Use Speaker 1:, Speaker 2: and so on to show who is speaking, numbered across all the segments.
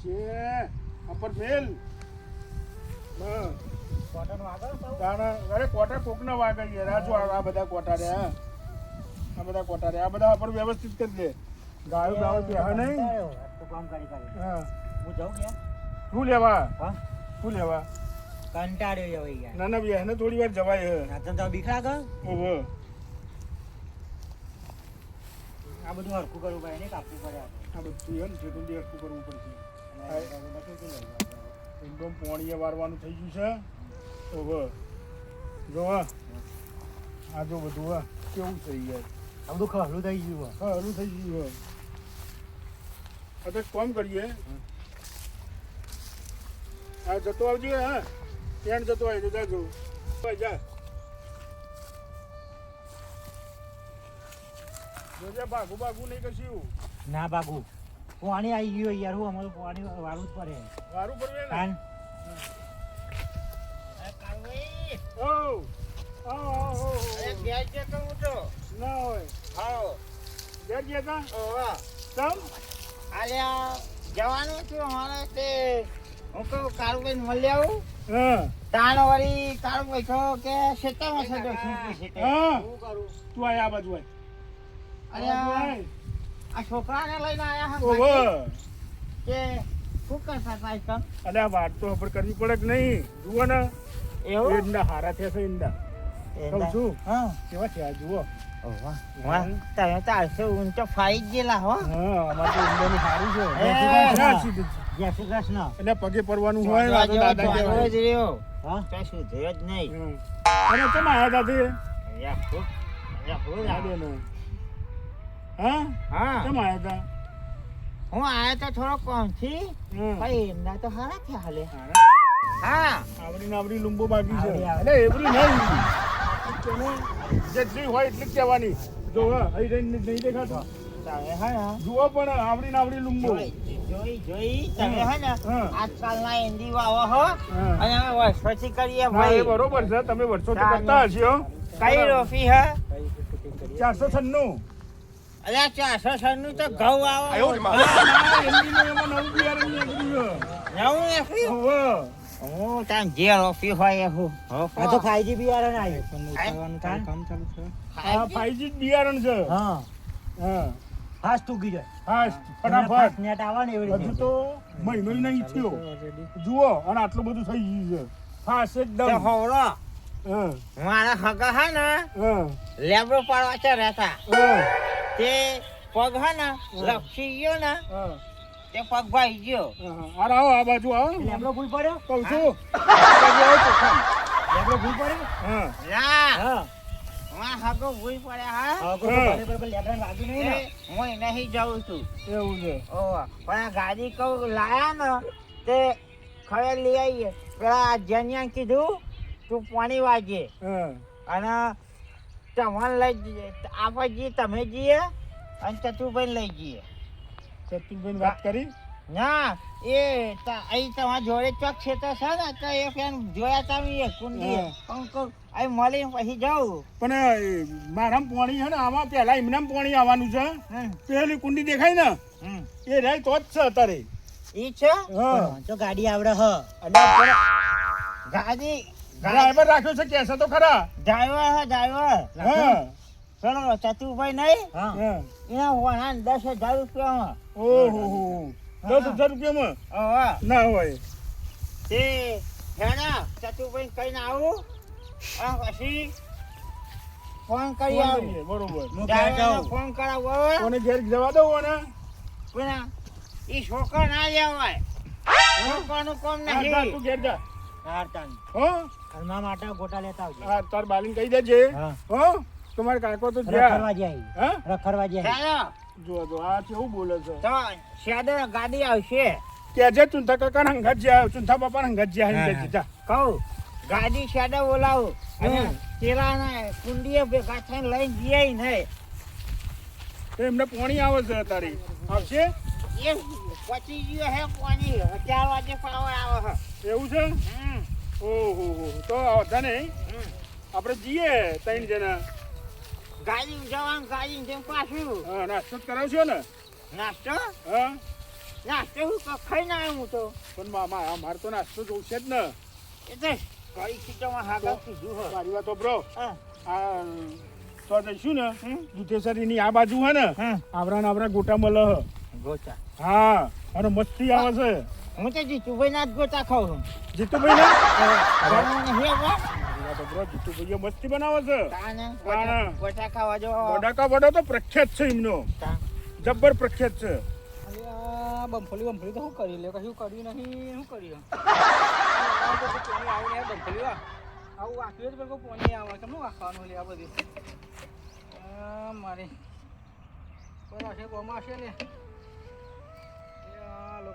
Speaker 1: છે. અપર મેલ અરે કોટા કોકના વાગે યાર આ જો આ આ બધા કોટા રે આ બધા કોટા રે આ બધા અપર વ્યવસ્થિત કરી દે. ગાયો ગાયો બેહા નહીં. હા.
Speaker 2: હું જાઉં ક્યાં
Speaker 1: શું લેવા?
Speaker 2: હા?
Speaker 1: શું લેવા?
Speaker 2: કંટાળ્યો જવાઈ ગયા
Speaker 1: ના ના બેહને થોડી વાર જવાય હે
Speaker 2: ના તો તો બીક લાગે?
Speaker 1: ઓહો.
Speaker 2: આ બધું હરખું કરવું પડે ને કાપવું પડે
Speaker 1: આ બધું એમ છે તો હરખું કરવું પડશે. એકદમ પોણીએ વારવાનું થઈ ગયું છે. ઓહો જો હા આ જો બધું હા કેવું થઈ ગયા
Speaker 2: આ બધું ખહલું થઈ ગયું
Speaker 1: હા હરું થઈ ગયું હવે. કોમ કરીએ. હા જતો આવજો હા. ત્યાં જતો આવી તો જાજો. જા જોજે ભાગું ભાગું નહીં કશું.
Speaker 2: ના બાબુ પાણી આવી ગયું યાર હું અમારું પાણી વાળું જ પડે.
Speaker 1: વારું પડે ને?
Speaker 2: કાન
Speaker 1: ઓ આવો, આવો, આવો. ના હોય. તો ગયા તમ ચમ?
Speaker 3: જવાનું છું અમારે તે હું કહું કાળુભાઈ મળી આવું.
Speaker 1: હા.
Speaker 3: તાણ વળી કાળુભાઈ કહો કે શેતામાં સડો સૂકી શેતે.
Speaker 1: હા.
Speaker 2: શું કરું?
Speaker 1: તું આ બાજુ આય.
Speaker 3: અને
Speaker 1: આ
Speaker 3: છોકરાને લઈને આયા હા કે શું કરતા હતા
Speaker 1: અલે વાત તો ખબર કરવી પડે કે નહીં? જુઓ ને.
Speaker 3: એવું?
Speaker 1: ઈંડા હારા થયા છે ઈંડા કહું છું.
Speaker 3: હા.
Speaker 1: કેવા છે પગે પડવાનું હોય દાદા
Speaker 2: હા.
Speaker 1: હા.
Speaker 3: હા
Speaker 1: ચમ આયા
Speaker 3: હું આયો તો થોડો. ભાઈ એમના તો હારા થયા હાલે. હા.
Speaker 1: આવડી આવડી લંબો બાકી છે. એટલે એવડી નહીં. જેટલી હોય એટલી જ કહેવાની. જો હા અહીં રહીને નહીં દેખાતો. જુઓ પણ આવડી આવડી લંબો.
Speaker 3: જોઈ જોઈ તમે હે ને. આજકાલના એન્ડી વાવો હો. અને અમે વર્ષોથી કરીએ ભાઈ.
Speaker 1: બરોબર છે. તમે વર્ષોથી. કરતા હશો.
Speaker 3: કઈ રોફી હે?
Speaker 1: ચારસો છન્નું.
Speaker 3: અલ્યા ચારસો તો ઘઉં આવો.
Speaker 1: અલા, ના, એમાં નવું બિયારણ છે.
Speaker 3: હું તાન જે રોફી હોય એ હું.
Speaker 2: આ તો ફાઈજી બિયારણ આવ્યું
Speaker 3: કામ
Speaker 1: આ 5G જ બિયારણ છે.
Speaker 2: હા.
Speaker 1: હા.
Speaker 2: ફાસ્ટ તૂકી જાય.
Speaker 1: ફટાફટ.
Speaker 2: નેટ આવે ને એવી
Speaker 1: હજુ તો મહિનો નહીં થયો. જુઓ અને આટલું બધું થઈ ગયું છે. ફાસ્ટ
Speaker 3: તો
Speaker 1: એકદમ
Speaker 3: હોવળો મારા હગા હે ને લેબરો પાડવા છે રહેતા.
Speaker 1: હા.
Speaker 3: તે પગ હે ને લપસી ગયો ને તે પગ ભાઈ ગયો.
Speaker 1: અરે આવો આ બાજુ આવો.
Speaker 2: લેબડો ભૂલ પડ્યો?
Speaker 1: કહું છું.
Speaker 2: લેબડો ભૂલ પડ્યો?
Speaker 1: હા.
Speaker 3: હગો ભૂઈ પડ્યા હા.
Speaker 2: હા કોઈ
Speaker 1: હા.
Speaker 2: બરાબર વાગ્યું નહીં ને?
Speaker 3: હું નહીં જાઉં છું.
Speaker 1: એવું છે.
Speaker 3: ઓહ પણ આ ગાડી કહું લાયા ને તે ખરે લઈ આવીએ. પેલા જન્યા કીધું તું પાણી વાગે અને તમને લઈ જઈએ. આપણે જઈએ તમે જઈએ અને ચતુભાઈ લઈ જઈએ.
Speaker 1: ચતુભાઈ વાત કરી?
Speaker 3: ના એ અહીં તમારા જોડે ચોક ખેતર છે ને તો એ ફેન જોયા તમે એ કુંડી. પણ અહીં મળી પછી જાઉં
Speaker 1: પણ મારા મારામ પાણી છે ને આમાં પહેલા એમનામ પોણી આવવાનું છે. પેલી કુંડી દેખાય ને? એ રહે તો જ છે અત્યારે.
Speaker 3: એ છે?
Speaker 2: તો ગાડી આવડે હ.
Speaker 3: ગાડી
Speaker 1: ડ્રાઈવર રાખ્યો છે કેસે તો ખરા.
Speaker 3: ડ્રાઈવર હા ડ્રાઈવર
Speaker 1: હા.
Speaker 3: ચલો ચતુભાઈ નહીં.
Speaker 2: હા.
Speaker 3: એના વહાણ દસ હજાર રૂપિયામાં.
Speaker 1: ઓહો દસ હજાર રૂપિયામાં?
Speaker 3: હા
Speaker 1: ના હોય.
Speaker 3: તે હેના ચતુભાઈ કહીને આવું. આ પછી ફોન કરી
Speaker 1: આવીએ બરોબર.
Speaker 2: હું ઘેર જાઉં?
Speaker 3: ફોન કરાવો.
Speaker 1: કોને ઘેર જવા દઉં અને
Speaker 3: કોના? ઈ છોકરા ના લેવાય. છોકરાનું કામ
Speaker 1: હા, જા, તું ઘેર જા. હો?
Speaker 2: માટે ગોટા લેતા આવજો.
Speaker 1: હા તાર બાલીને કહી દેજે.
Speaker 2: હા.
Speaker 1: તમારે કાકો તો જ્યાં
Speaker 2: જાય.
Speaker 1: હા?
Speaker 2: રખડવા જાય.
Speaker 1: જો જો આ કેવું બોલે છે.
Speaker 3: તો ગાડી આવશે.
Speaker 1: કેજે ચુંથા કાકા હંગાત જ્યાં ચુંથા બાપા હંગાત જ્યાં
Speaker 2: હા,
Speaker 1: હંગાત જા.
Speaker 3: કહું ગાડી શેડે બોલાવું. અને
Speaker 1: હમ.
Speaker 3: પેલાને કુંડીએ ભેગા થઈને લઈને જઈએ નહીં.
Speaker 1: એમને પોણી આવે છે તારી. આવશે?
Speaker 3: એ પચી ગયો હે પાણી. ચાર વાગે પાવર આવે
Speaker 1: એવું છે?
Speaker 3: છે
Speaker 1: ઓહો તો આવતા નહીં. આપણે જઈએ ત્રણ જણા.
Speaker 3: ગાડી જવાનું ગાડી જેમ પાછું.
Speaker 1: હા નાસ્તો કરાવશો ને?
Speaker 3: નાસ્તો?
Speaker 1: હા.
Speaker 3: નાસ્તો હું ખાઈ ના હું તો.
Speaker 1: પણ મામા અમારે તો નાસ્તો છે જ ને.
Speaker 3: એટલે કઈ ખીચામાં હાગા કીધું હો.
Speaker 1: મારી વાત બ્રો.
Speaker 3: હા.
Speaker 1: આ તો જઈશું ને. દુધેસરીની આ બાજુ હે ને. આવરા આવરા ગોટા મળે હે.
Speaker 3: ગોચા.
Speaker 1: હા અને મસ્તી આવે છે.
Speaker 3: હું તો જીતુભાઈ ના જ ગોચા ખાઉં છું.
Speaker 1: જીતુભાઈ ને જીતુભાઈ મસ્તી બનાવે છે.
Speaker 3: ગોચા- ખાવા જો.
Speaker 1: વડાકા વડો તો પ્રખ્યાત છે એમનો. જબ્બર પ્રખ્યાત છે.
Speaker 2: બમફળી બમફળી તો શું કરી લે કશું કર્યું નહીં શું કર્યું? તો પોણી આવું નહીં, બમફળી આ. આવું વાંક્યું જ પણ કોઈ પોણી આવે કેમનું વાંકવાનું લે આ બધું? મારી. બધા છે ગોમાં છે ને?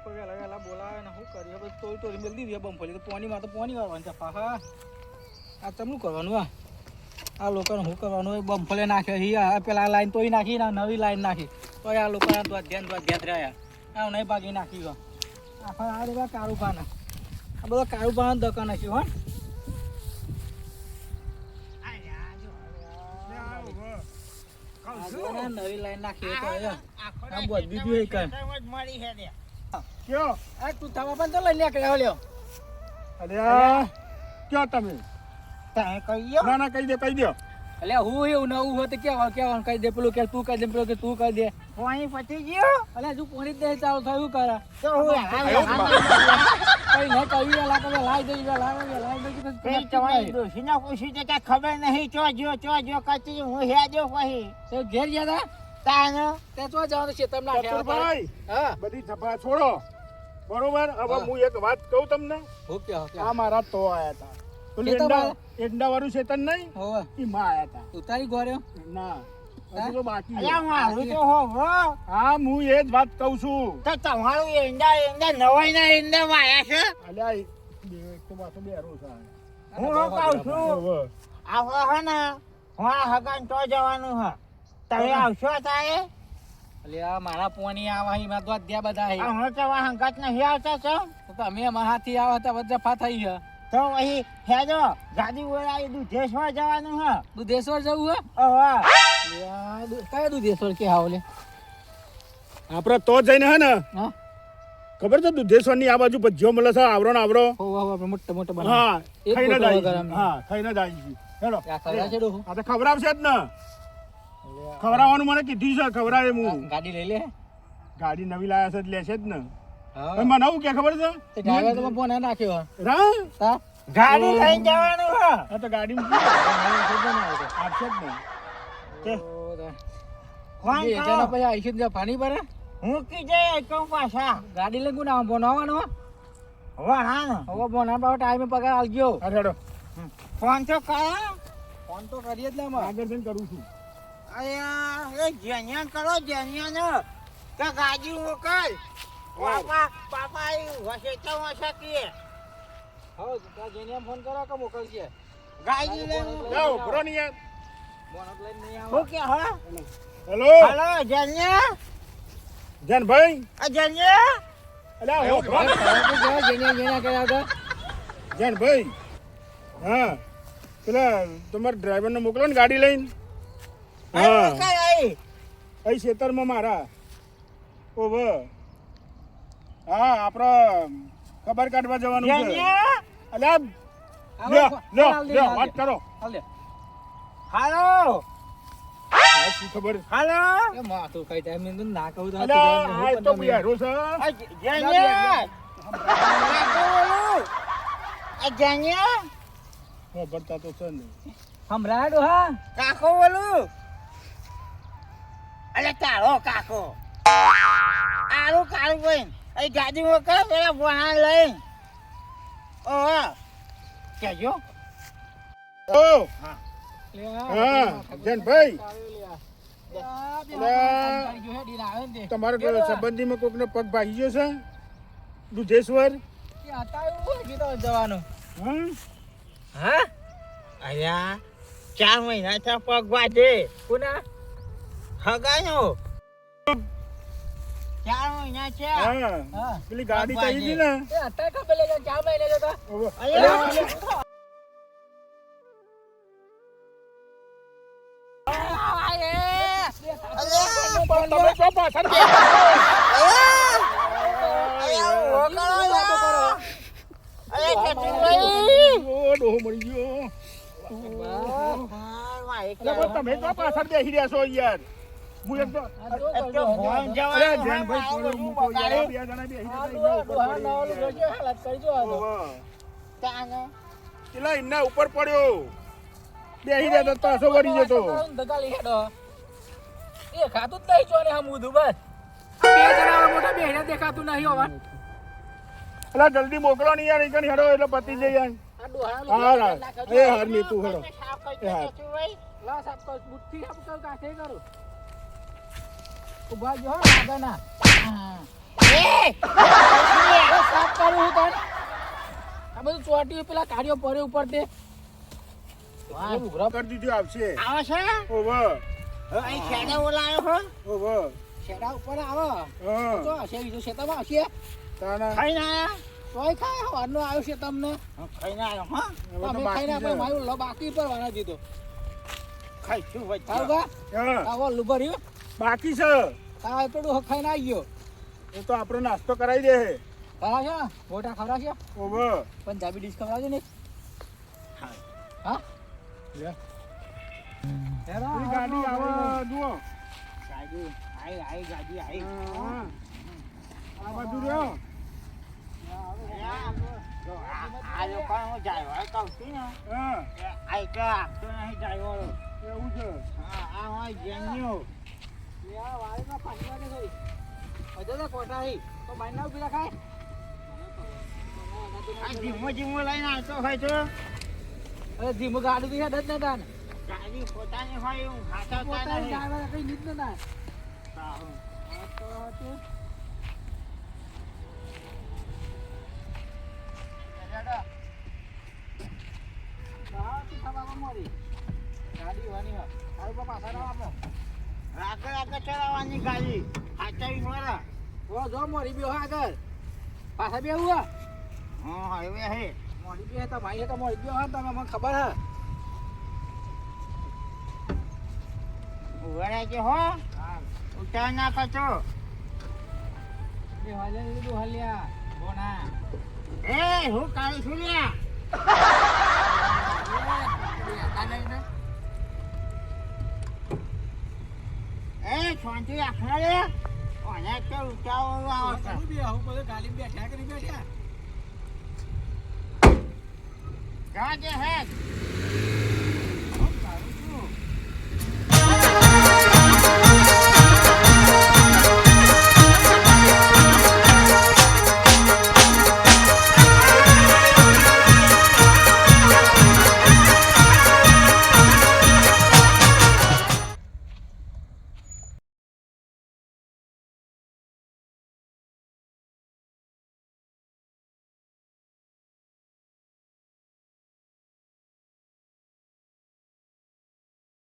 Speaker 2: લોકો વહેલા વહેલા બોલાવે ને શું કરીએ તોડી મેળ દીધી બમફળી તો પોણીમાં તો પોની વાળવાની છે. પાહા. આ તમનું કરવાનું આ? આ લોકોને શું કરવાનું? હોય બમફળે હિયા હી પેલા લાઈન તોય નાખી ને નવી લાઈન નાખી. તો આ લોકો ધ્યાન ધ્યાન રહ્યા. આ નહીં ભાગી નાખી ગયો આખા આ બધા કારું પાના. આ બધા કાળું પાના દકા નાખ્યું, હો. નવી લાઈન નાખી તો બીજું કઈ.
Speaker 3: મળી છે
Speaker 1: કયો?
Speaker 2: આ તું થવા પણ તો લઈ નીકળ્યો લ્યો.
Speaker 1: અરે કયો તમે?
Speaker 3: તમે કહ્યું
Speaker 1: ના ના કહી દે કહી દો
Speaker 2: એટલે હું એવું નવું હોય તો કેવા કહી દે પેલું કે તું કહી દે પેલું કે તું કહી દે.
Speaker 3: પાણી પતી ગયો?
Speaker 2: એટલે હજુ પોણી જ ચાલુ થયું કરે.
Speaker 3: તો હું
Speaker 2: કઈ નહીં કહ્યું વેલા કે લાઈ દઈ વેલા વેલા દઈ
Speaker 3: તમારી ડોશીને પૂછ્યું તો કાંઈ ખબર નહીં ચો જો ચો જો કરતી હું પછી.
Speaker 2: તે ઘેર ગયા
Speaker 3: તાનો
Speaker 2: તે ચો જવાનું છે તમને હા.
Speaker 1: બધી સભા છોડો. બરોબર? હવે
Speaker 2: હું.
Speaker 1: એક વાત કહું તમને?
Speaker 2: Okay okay.
Speaker 1: આ મારા તો આયા હતા. પેલું એંડા એંડા વાળું શેતન નહીં?
Speaker 2: હોવે.
Speaker 1: ઈ માં આયા હતા.
Speaker 2: ઉતારી ગોર્યો?
Speaker 1: ના. હજુ તો બાકી છે.
Speaker 3: અલ્યા મારું તો હો. હો
Speaker 1: એ જ વાત કહું છું.
Speaker 3: તો તમારું એંડા એંડા નવાઈ ના એંડા વાયા છે?
Speaker 1: અલ્યા એક તો પાછો બેરો છે
Speaker 3: હું કહું છું. આપણે હે. ને હું આ હગાન તો જવાનું હા. તમે આવશો તારે
Speaker 2: એટલે આ મારા પોણી આવા હી માં તો ત્યાં બધા હી.
Speaker 3: હમણાં તો હંગાત નહીં આવતા છો?
Speaker 2: તો તમે અમારા હાથી આવો તો બધા થઈ ગયા.
Speaker 3: તો અહીં હેજો ગાડી બોલાવી દુધેશ્વર જવાનું હે.
Speaker 2: દુધેશ્વર જવું હે?
Speaker 3: ઓહો
Speaker 2: એટલે આ દુ- કયા દુધેશ્વર કે આવો લે?
Speaker 1: આપણે તો જઈને હે ને.
Speaker 2: હા?
Speaker 1: ખબર છે દુધેશ્વરની આ બાજુ ભજીયો મળે છે આવરો ને આવરો?
Speaker 2: મોટા મોટા
Speaker 1: હા ખાઈને જ આવી. હા ખાઈને જ આવી હેલો.
Speaker 2: આ ખવડાવે છે ડોહું?
Speaker 1: આ તો ખવડાવશે જ ને. ખવડાવવાનું મને કીધું છે ખવડાવે હું.
Speaker 2: ગાડી લઈ લે.
Speaker 1: ગાડી નવી લાયા છે એટલે લેશે જ ને. પણ મને આવું કે ખબર છે?
Speaker 2: ડ્રાઈવર તો ફોન નાખ્યો.
Speaker 1: રા?
Speaker 3: ગાડી લઈને જવાનું હે.
Speaker 1: આ તો ગાડી આપશે જ ને
Speaker 2: કે પછી ને પાણી ભરે
Speaker 3: હું કી જઈ કહું પાછા.
Speaker 2: ગાડી લઈને આવો? ફોન આવવાનો
Speaker 3: વહાણ
Speaker 2: હવે ફોન આપવા ટાઈમે પગાર આલજો.
Speaker 1: અરે
Speaker 3: ફોન તો કરો.
Speaker 2: ફોન તો કરીએ જ ને
Speaker 1: આગળ જઈને કરું છું.
Speaker 3: અયા એ જેન્યા કરો જેન્યા કે ગાડી મોકલ પાપા પાપા એ વસે તો વસે કે
Speaker 2: હા જઈને ફોન કરો કે મોકલશે?
Speaker 3: ગાડી લઈને
Speaker 1: જાઓ ભરો નહીં યાર
Speaker 2: બોનટ લઈને નહીં આવો.
Speaker 3: કે હા?
Speaker 1: હેલો?
Speaker 3: હલો જેન્યા
Speaker 1: જનભાઈ?
Speaker 3: આ જેન્યા
Speaker 1: અલ્યા હો ભરો.
Speaker 2: જેને જેને કર્યા હતા
Speaker 1: જનભાઈ હા. પેલા તમારા ડ્રાઈવરને મોકલો ને ગાડી લઈને.
Speaker 3: હા. કાઈ આઈ?
Speaker 1: ખેતરમાં મારા. ઓવ. હા આપણો ખબર કાઢવા જવાનું છે. અલ્યા લ્યો લ્યો લ્યો વાત કરો.
Speaker 3: હાલો
Speaker 1: શું ખબર?
Speaker 3: હાલો.
Speaker 2: એ માથું ખાઈ જાય મેં ના કહું તો
Speaker 1: આ તો બિહારો છે.
Speaker 3: આ જેન્યા આ જેન્યા
Speaker 1: ખબરતા તો છે ને.
Speaker 2: સંભળાયો હા.
Speaker 3: કાકો બોલું? અલે તારો કાકો. આરું કાળું ભાઈ અહીં ગાડી મોકલ પેલા ભણા લઈ? ઓહો કેજો.
Speaker 1: ઓ. હા જનભાઈ. તમારો સંબંધીમાં કોકનો પગ ભાગી ગયો છે? દુધેશ્વર
Speaker 2: જવાનું?
Speaker 1: હા
Speaker 3: હા? અલ્યા ચાર મહિના પગ વાજે
Speaker 2: કોના?
Speaker 3: હગાયો ક્યાં અહીંયા છે
Speaker 1: હા પેલી ગાડી ચાલી હતી ને
Speaker 2: એ અત્યારે કા પેલે ક્યાં મહિને જતો
Speaker 3: અહીંયા
Speaker 1: તમે તો પાછળ બેસી રહ્યા છો યાર હું એક તો મૂકો યાર બે જણા ઉપર
Speaker 2: હાલત આ
Speaker 1: એમના પડ્યો. બેસી જતો તો વળી જતો.
Speaker 2: ધકાલી હેડો. એ ખાતું જ નહીં ચોને આ મૂધું બસ. બે જણા મોટા બેહને દેખાતું નહીં હોવા.
Speaker 1: અલા જલ્દી મોકલો નહીં યાર હેડો એટલે પતી જઈ યાર. હા હા. એ હાર તું હેડો. એ હા.
Speaker 3: દે,
Speaker 2: લા કર કર કાઠે કરું. ઊભા જો આગળના.
Speaker 3: એ!
Speaker 2: સાપ કરું હું તને. આ બધું ચોટી પેલા કાર્યો પરે ઉપર તે. ઉઘરા
Speaker 1: કરી દીધું આવશે.
Speaker 3: આવે છે?
Speaker 1: ઓહો
Speaker 3: હવે અહીં શેડે ઓલાયો હો?
Speaker 1: ઓહો
Speaker 2: શેડા ઉપર આવે. તો હશે બીજું શેતામાં હશે.
Speaker 1: તાના
Speaker 3: ખાઈને આયા?
Speaker 2: તોય ખાય હવાનો આવ્યો છે તમને.
Speaker 3: હા, ખાઈને આયો, હા?
Speaker 2: તમે
Speaker 1: બાકી
Speaker 2: ખાઈને આપણે મારું લો બાકી પર વાળા દીધો. ખાઈ શું
Speaker 1: ભાઈ
Speaker 2: આવો લુભર્યું
Speaker 1: બાકી છે.
Speaker 2: તારા પેલું ખાઈને આવી ગયો.
Speaker 1: એ તો આપણો નાસ્તો કરાવી દે
Speaker 2: ખવડાવશે ને? મોટા ખવડાવશે
Speaker 1: ઓહો
Speaker 2: પંજાબી ડીશ ખવડાવજો ને.
Speaker 3: હા.
Speaker 2: હા?
Speaker 1: ગાડી આવે જુઓ.
Speaker 3: ગાડી, આઈ, આઈ, ગાડી, આઈ.
Speaker 1: હા. આ બાજુ રહ્યો.
Speaker 3: આ- આ લોકોનો driver કહું છું ને,
Speaker 1: હા.
Speaker 3: આ એકલો આપતો નહીં driver.
Speaker 1: એવું છે.
Speaker 3: હા, આ હોય genuine. ધીમો ધીમો લઈને આવતો હોય તો.
Speaker 2: અરે ધીમું ગાડી બી હેડ જ ને
Speaker 3: પોતાની હોય ખાતા
Speaker 2: પોતાની. કઈ નીત ને વાની હોય. તારું આવો આપણે.
Speaker 3: આગળ આગળ ચલાવવાની ગાડી. હાચાવી મારા.
Speaker 2: ઓ જો મોરી બી હોય આગળ. પાછા બી આવું હે.
Speaker 3: હા હાઈવે હે.
Speaker 2: મોરી બી હે તો ભાઈ હે તો મોરી બી હોય તમે મને ખબર હે.
Speaker 3: ઊભા છે હો. ઉતાર ના કચો
Speaker 2: બે હાલ્યા ને હાલ્યા બોના.
Speaker 3: એ હું કાલ છું લ્યા. એ છોંચી રાખના રે અને તો ઉતાવળ આવે છે?
Speaker 2: બી આવું બધું ગાડી બેઠા કરી નહીં બેઠ્યા
Speaker 3: જા જે હે